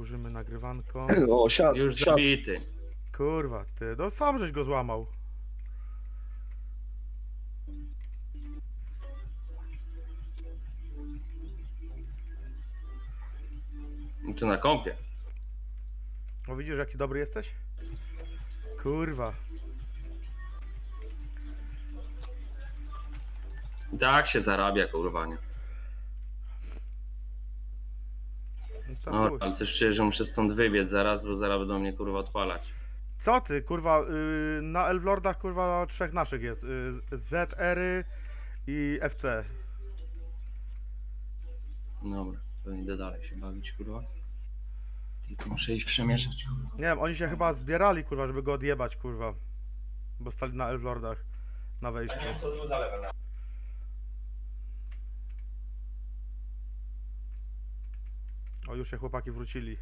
Zaburzymy nagrywanko. O, siad, Już siad. zabity. Kurwa, ty, no sam żeś go złamał. Tu na kąpie. O widzisz jaki dobry jesteś? Kurwa. Tak się zarabia, kurwa, nie? No to No, ale coś czuję, że muszę stąd wybiec zaraz, bo zaraz będą mnie, kurwa, odpalać. Co ty, kurwa, y, na Elflordach kurwa trzech naszych jest. Y, ZR i FC. Dobra, to idę dalej się bawić, kurwa. Tylko muszę iść przemieszać, kurwa. Nie wiem, oni się chyba zbierali, kurwa, żeby go odjebać, kurwa. Bo stali na Elflordach. Na wejściu. O, już się chłopaki wrócili.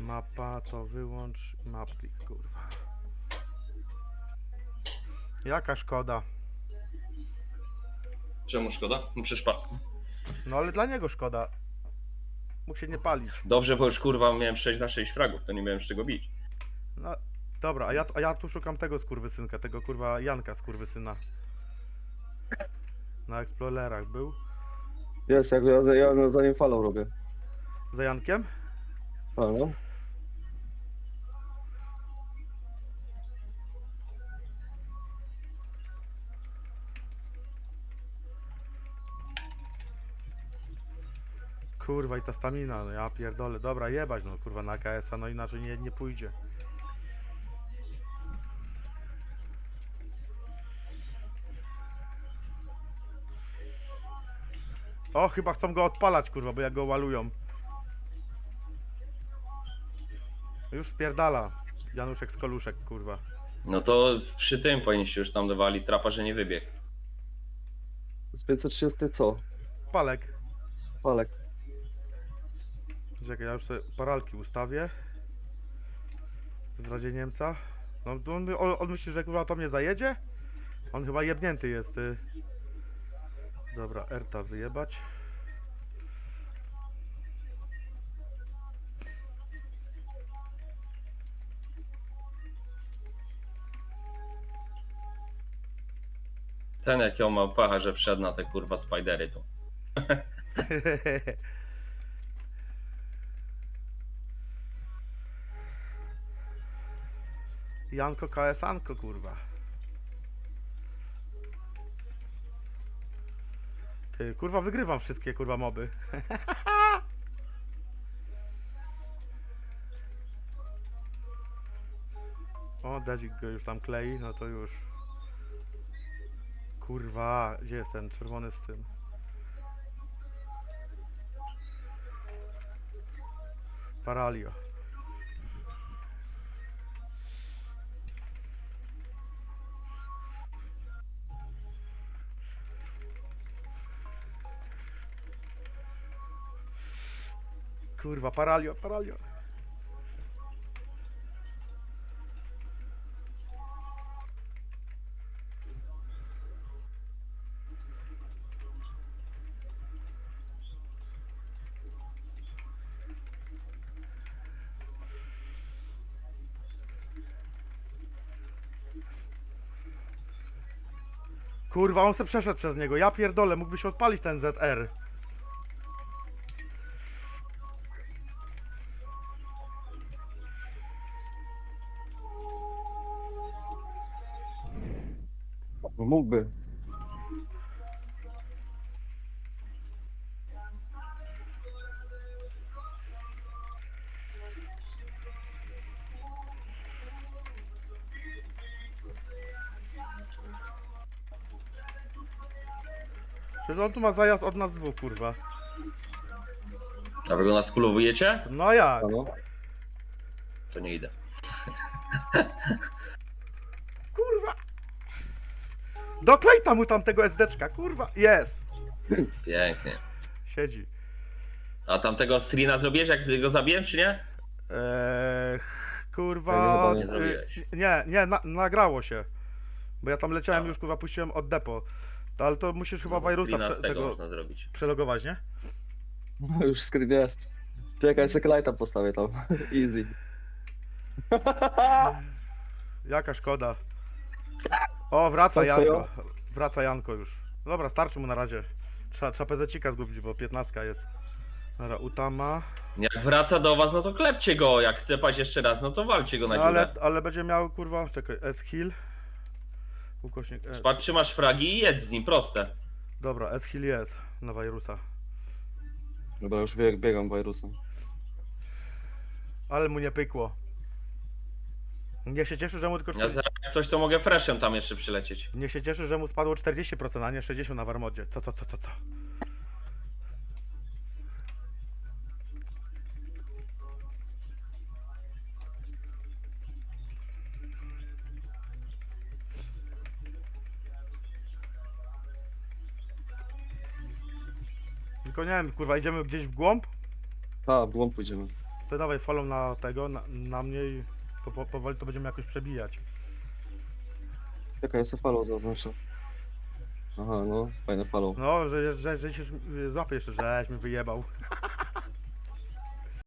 Mapa to wyłącz maplik, kurwa. Jaka szkoda. Czemu szkoda? No przecież pa... No ale dla niego szkoda. Mógł się nie palić. Dobrze, bo już, kurwa, miałem 6 na 6 fragów, to nie miałem z czego bić. No, dobra, a ja, a ja tu szukam tego skurwysynka, tego kurwa Janka skurwysyna. Na Explorerach był. Jest, jak ja, ja za nim falą robię. Za Jankiem? A, no. Kurwa i ta stamina, no ja pierdolę. Dobra, jebać no kurwa na KS-a, no inaczej nie, nie pójdzie. O, chyba chcą go odpalać, kurwa, bo jak go łalują. Już spierdala. Januszek z koluszek, kurwa. No to przy tym powinniście już tam dawali trapa, że nie wybiegł. Z 530 co? Palek. Palek. Czekaj, ja już sobie paralki ustawię. W razie Niemca. No on, on myśli, że kurwa to mnie zajedzie? On chyba jebnięty jest. Y. Dobra, Erta wyjebać. Ten jak ją ma pacha, że wszedł na te kurwa spidery tu. Janko KS-anko, kurwa. Ty, kurwa, wygrywam wszystkie, kurwa, moby. o, Dedzik go już tam klei, no to już. Kurwa, gdzie jest ten czerwony z tym? Paralio. Kurwa, paralio, paralio. Kurwa, on se przeszedł przez niego. Ja pierdolę, mógłby się odpalić ten ZR. No mógłby. Przecież on tu ma zajazd od nas dwóch, kurwa. A wy go na skulowujecie? No jak? No. To nie idę. Kurwa! Doklej tam mu tam tego SDczka, kurwa! Jest! Pięknie. Siedzi. A tamtego screena zrobiłeś, jak go zabiłem, czy nie? Eee, kurwa. chyba nie y, zrobiłeś. nie, nie, na, nagrało się. Bo ja tam leciałem już, kurwa, puściłem od depo. Ale to musisz chyba No, wirusa screena prze, z tego tego można zrobić. przelogować, nie? Już screen jest. Czekaj, seklighta postawię tam. Easy. Jaka szkoda. O, wraca Tak, Janko. Wraca Janko już. Dobra, starczy mu na razie. Trzeba, trzeba pezecika zgubić, bo 15 jest. Dobra, Utama. Jak wraca do was, no to klepcie go. Jak chce paść jeszcze raz, no to walcie go na No, dziurę. ale, ale będzie miał, kurwa, czekaj, S-Heal. Ukośnik S. Patrz, trzymasz fragi i jedz z nim, proste. Dobra, S-Heal jest na wirusa. Dobra, już bieg, biegam wirusem. Ale mu nie pykło. Niech się cieszy, że mu tylko Ja 40... zaraz jak coś to mogę freshem tam jeszcze przylecieć. Niech się cieszy, że mu spadło 40%, a nie 60 na warmodzie. Co, co, co, co, co? Tylko nie wiem, kurwa, idziemy gdzieś w głąb? A, w głąb pójdziemy. To dawaj falą na tego, na, na mnie i po, po, powoli to będziemy jakoś przebijać. Czekaj, ja sobie falą zaznaczę. Aha, no, fajne falą. No, że, że, że się złapie jeszcze, żeś mi wyjebał.